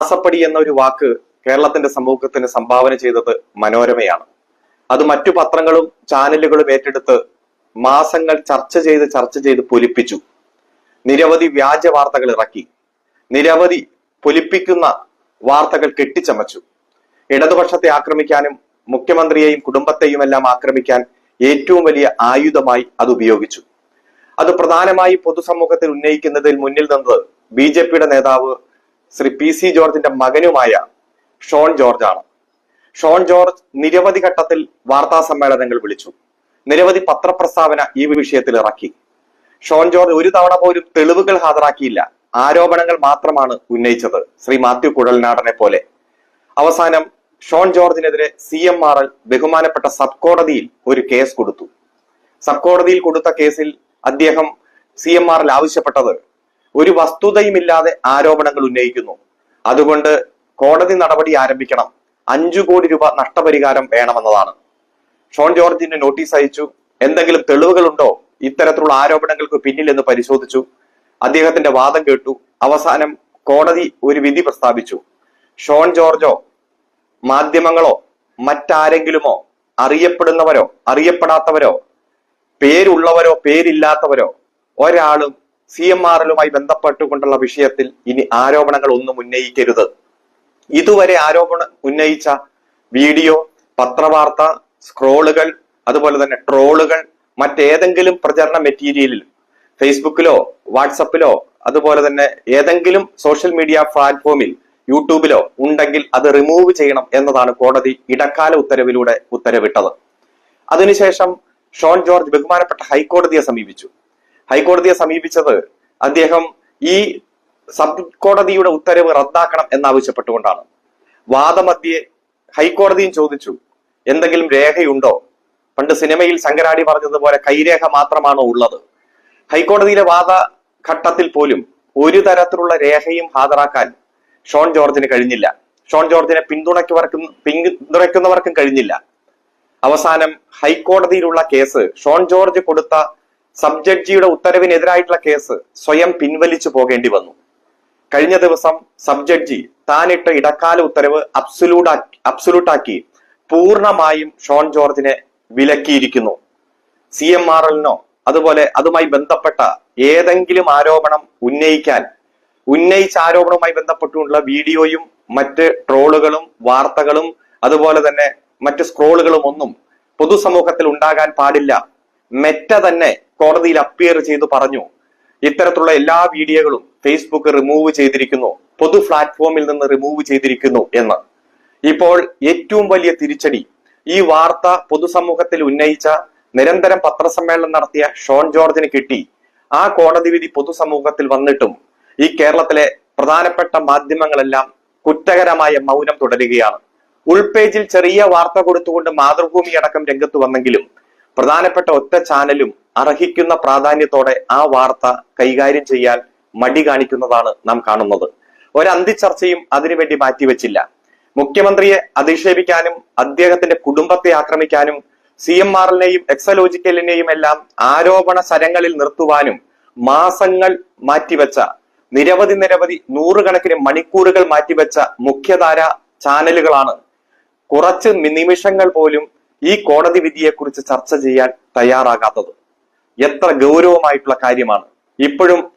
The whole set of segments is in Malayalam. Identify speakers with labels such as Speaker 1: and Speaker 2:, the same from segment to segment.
Speaker 1: മാസപ്പടി എന്ന ഒരു വാക്ക് കേരളത്തിന്റെ സമൂഹത്തിന് സംഭാവന ചെയ്തത് മനോരമയാണ്. അത് മറ്റു പത്രങ്ങളും ചാനലുകളും ഏറ്റെടുത്ത് മാസങ്ങൾ ചർച്ച ചെയ്ത് ചർച്ച ചെയ്ത് പൊലിപ്പിച്ചു. നിരവധി വ്യാജ വാർത്തകൾ ഇറക്കി. നിരവധി പൊലിപ്പിക്കുന്ന വാർത്തകൾ കെട്ടിച്ചമച്ചു. ഇടതുപക്ഷത്തെ ആക്രമിക്കാനും മുഖ്യമന്ത്രിയെയും കുടുംബത്തെയും എല്ലാം ആക്രമിക്കാൻ ഏറ്റവും വലിയ ആയുധമായി അത് ഉപയോഗിച്ചു. അത് പ്രധാനമായി പൊതുസമൂഹത്തിൽ ഉന്നയിക്കുന്നതിൽ മുന്നിൽ നിന്നത് ബി നേതാവ് ശ്രീ പി സി ജോർജിന്റെ മകനുമായ ഷോൺ ജോർജ് ആണ് ഷോൺ ജോർജ് നിരവധി ഘട്ടത്തിൽ വാർത്താ സമ്മേളനങ്ങൾ വിളിച്ചു. നിരവധി പത്രപ്രസ്താവന ഈ വിഷയത്തിൽ ഇറക്കി. ഷോൺ ജോർജ് ഒരു തവണ പോലും തെളിവുകൾ ഹാജരാക്കിയില്ല. ആരോപണങ്ങൾ മാത്രമാണ് ഉന്നയിച്ചത് ശ്രീ മാത്യു കുഴൽനാടനെ പോലെ. അവസാനം ഷോൺ ജോർജിനെതിരെ സി എം ആർ എൽ ബഹുമാനപ്പെട്ട സബ് കോടതിയിൽ ഒരു കേസ് കൊടുത്തു. സബ് കോടതിയിൽ കൊടുത്ത കേസിൽ അദ്ദേഹം സി എം ആറിൽ ആവശ്യപ്പെട്ടത് ഒരു വസ്തുതയുമില്ലാതെ ആരോപണങ്ങൾ ഉന്നയിക്കുന്നു. അതുകൊണ്ട് കോടതി നടപടി ആരംഭിക്കണം. അഞ്ചു കോടി രൂപ നഷ്ടപരിഹാരം വേണമെന്നതാണ്. ഷോൺ ജോർജിന് നോട്ടീസ് അയച്ചു. എന്തെങ്കിലും തെളിവുകളുണ്ടോ? ഇത്തരത്തിലുള്ള ആരോപണങ്ങൾക്ക് പിന്നിൽ എന്ന് പരിശോധിച്ചു. അദ്ദേഹത്തിന്റെ വാദം കേട്ടു. അവസാനം കോടതി ഒരു വിധി പ്രസ്താവിച്ചു. ഷോൺ ജോർജോ മാധ്യമങ്ങളോ മറ്റാരെങ്കിലുമോ അറിയപ്പെടുന്നവരോ അറിയപ്പെടാത്തവരോ പേരുള്ളവരോ പേരില്ലാത്തവരോ ഒരാളും സി എം ആർ എല്ലുമായി ബന്ധപ്പെട്ടുകൊണ്ടുള്ള വിഷയത്തിൽ ഇനി ആരോപണങ്ങൾ ഒന്നും ഉന്നയിക്കരുത്. ഇതുവരെ ആരോപണം ഉന്നയിച്ച വീഡിയോ പത്രവാർത്ത സ്ക്രോളുകൾ അതുപോലെ തന്നെ ട്രോളുകൾ മറ്റേതെങ്കിലും പ്രചരണ മെറ്റീരിയലിൽ ഫേസ്ബുക്കിലോ വാട്സപ്പിലോ അതുപോലെ തന്നെ ഏതെങ്കിലും സോഷ്യൽ മീഡിയ പ്ലാറ്റ്ഫോമിൽ യൂട്യൂബിലോ ഉണ്ടെങ്കിൽ അത് റിമൂവ് ചെയ്യണം എന്നതാണ് കോടതി ഇടക്കാല ഉത്തരവിലൂടെ ഉത്തരവിട്ടത്. അതിനുശേഷം ഷോൺ ജോർജ് ബഹുമാനപ്പെട്ട ഹൈക്കോടതിയെ സമീപിച്ചു. ഹൈക്കോടതിയെ സമീപിച്ചത് അദ്ദേഹം ഈ സബ് കോടതിയുടെ ഉത്തരവ് റദ്ദാക്കണം എന്നാവശ്യപ്പെട്ടുകൊണ്ടാണ്. വാദമധ്യേ ഹൈക്കോടതിയും ചോദിച്ചു എന്തെങ്കിലും രേഖയുണ്ടോ? പണ്ട് സിനിമയിൽ ശങ്കരാടി പറഞ്ഞതുപോലെ കൈരേഖ മാത്രമാണോ ഉള്ളത്? ഹൈക്കോടതിയിലെ വാദ ഘട്ടത്തിൽ പോലും ഒരു തരത്തിലുള്ള രേഖയും ഹാജരാക്കാൻ ഷോൺ ജോർജിന് കഴിഞ്ഞില്ല. ഷോൺ ജോർജിനെ പിന്തുണയ്ക്കവർക്കും പിന്തുണയ്ക്കുന്നവർക്കും കഴിഞ്ഞില്ല. അവസാനം ഹൈക്കോടതിയിലുള്ള കേസ് ഷോൺ ജോർജ് കൊടുത്ത സബ് ജഡ്ജിയുടെ ഉത്തരവിനെതിരായിട്ടുള്ള കേസ് സ്വയം പിൻവലിച്ചു പോകേണ്ടി വന്നു. കഴിഞ്ഞ ദിവസം സബ് ജഡ്ജി താനിട്ട ഇടക്കാല ഉത്തരവ് അബ്സുലൂട്ട് അബ്സുലൂട്ടാക്കി പൂർണമായും ഷോൺ ജോർജിനെ വിലക്കിയിരിക്കുന്നു. സി എം ആർ എല്ലിനോ അതുപോലെ അതുമായി ബന്ധപ്പെട്ട ഏതെങ്കിലും ആരോപണം ഉന്നയിക്കാൻ ഉന്നയിച്ച ആരോപണവുമായി ബന്ധപ്പെട്ടുള്ള വീഡിയോയും മറ്റ് ട്രോളുകളും വാർത്തകളും അതുപോലെ തന്നെ മറ്റ് സ്ക്രോളുകളും ഒന്നും പൊതുസമൂഹത്തിൽ ഉണ്ടാകാൻ പാടില്ല. മെറ്റ തന്നെ കോടതിയിൽ അപ്പിയർ ചെയ്ത് പറഞ്ഞു. ഇത്തരത്തിലുള്ള എല്ലാ വീഡിയോകളും ഫേസ്ബുക്ക് റിമൂവ് ചെയ്തിരിക്കുന്നു. പൊതു പ്ലാറ്റ്ഫോമിൽ നിന്ന് റിമൂവ് ചെയ്തിരിക്കുന്നു എന്ന്. ഇപ്പോൾ ഏറ്റവും വലിയ തിരിച്ചടി ഈ വാർത്ത പൊതുസമൂഹത്തിൽ ഉന്നയിച്ച നിരന്തരം പത്രസമ്മേളനം നടത്തിയ ഷോൺ ജോർജിന് കിട്ടി. ആ കോടതി വിധി പൊതുസമൂഹത്തിൽ വന്നിട്ടും ഈ കേരളത്തിലെ പ്രധാനപ്പെട്ട മാധ്യമങ്ങളെല്ലാം കുറ്റകരമായ മൗനം തുടരുകയാണ്. ഉൾപേജിൽ ചെറിയ വാർത്ത കൊടുത്തുകൊണ്ട് മാതൃഭൂമി അടക്കം രംഗത്ത് വന്നെങ്കിലും പ്രധാനപ്പെട്ട ഒറ്റ ചാനലും അർഹിക്കുന്ന പ്രാധാന്യത്തോടെ ആ വാർത്ത കൈകാര്യം ചെയ്യാൻ മടി കാണിക്കുന്നതാണ് നാം കാണുന്നത്. ഒരന്തി ചർച്ചയും അതിനുവേണ്ടി മാറ്റിവെച്ചില്ല. മുഖ്യമന്ത്രിയെ അധിക്ഷേപിക്കാനും അദ്ദേഹത്തിന്റെ കുടുംബത്തെ ആക്രമിക്കാനും സി എം ആറിനെയും എക്സലോജിക്കലിനെയും എല്ലാം ആരോപണ ശരങ്ങളിൽ നിർത്തുവാനും മാസങ്ങൾ മാറ്റിവെച്ച നിരവധി നിരവധി നൂറുകണക്കിന് മണിക്കൂറുകൾ മാറ്റിവെച്ച മുഖ്യധാര ചാനലുകളാണ്. കുറച്ച് നിമിഷങ്ങൾ പോലും ഈ കോടതി വിധിയെക്കുറിച്ച് ചർച്ച ചെയ്യാൻ തയ്യാറാകാത്തത്. എത്ര ഗൗരവമായിട്ടുള്ള കാര്യമാണ്. ഇപ്പോഴും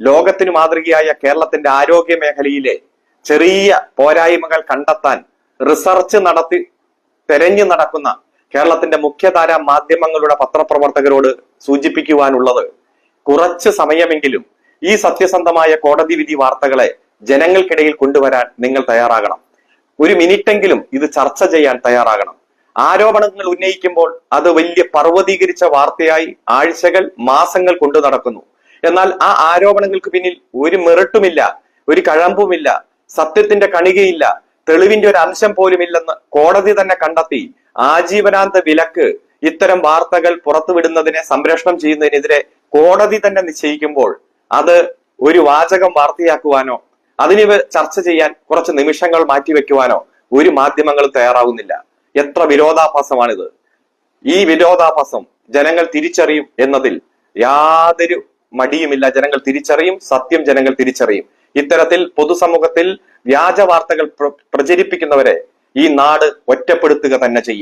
Speaker 1: ലോകത്തിന് മാതൃകയായ കേരളത്തിന്റെ ആരോഗ്യ മേഖലയിലെ ചെറിയ പോരായ്മകൾ കണ്ടെത്താൻ റിസർച്ച് നടത്തി തെരഞ്ഞു നടക്കുന്ന കേരളത്തിന്റെ മുഖ്യധാര മാധ്യമങ്ങളുടെ പത്രപ്രവർത്തകരോട് സൂചിപ്പിക്കുവാനുള്ളത് കുറച്ച് സമയമെങ്കിലും ഈ സത്യസന്ധമായ കോടതി വിധി വാർത്തകളെ ജനങ്ങൾക്കിടയിൽ കൊണ്ടുവരാൻ നിങ്ങൾ തയ്യാറാകണം. ഒരു മിനിറ്റെങ്കിലും ഇത് ചർച്ച ചെയ്യാൻ തയ്യാറാകണം. ആരോപണങ്ങൾ ഉന്നയിക്കുമ്പോൾ അത് വലിയ പർവതീകരിച്ച വാർത്തയായി ആഴ്ചകൾ മാസങ്ങൾ കൊണ്ടു നടക്കുന്നു. എന്നാൽ ആ ആരോപണങ്ങൾക്ക് പിന്നിൽ ഒരു മെറിട്ടുമില്ല ഒരു കഴമ്പുമില്ല സത്യത്തിന്റെ കണികയില്ല തെളിവിന്റെ ഒരു അംശം പോലും ഇല്ലെന്ന് കോടതി തന്നെ കണ്ടെത്തി ആജീവനാന്ത വിലക്ക് ഇത്തരം വാർത്തകൾ പുറത്തുവിടുന്നതിനെ സംരക്ഷണം ചെയ്യുന്നതിനെതിരെ കോടതി തന്നെ നിശ്ചയിക്കുമ്പോൾ അത് ഒരു വാചകം വാർത്തയാക്കുവാനോ അതിന് ചർച്ച ചെയ്യാൻ കുറച്ച് നിമിഷങ്ങൾ മാറ്റിവെക്കുവാനോ ഒരു മാധ്യമങ്ങളും തയ്യാറാവുന്നില്ല. എത്ര വിരോധാഭാസമാണിത്. ഈ വിരോധാഭാസം ജനങ്ങൾ തിരിച്ചറിയും എന്നതിൽ യാതൊരു മടിയുമില്ല. ജനങ്ങൾ തിരിച്ചറിയും സത്യം ജനങ്ങൾ തിരിച്ചറിയും. ഇത്തരത്തിൽ പൊതുസമൂഹത്തിൽ വ്യാജ വാർത്തകൾ പ്രചരിപ്പിക്കുന്നവരെ ഈ നാട് ഒറ്റപ്പെടുത്തുക തന്നെ ചെയ്യും.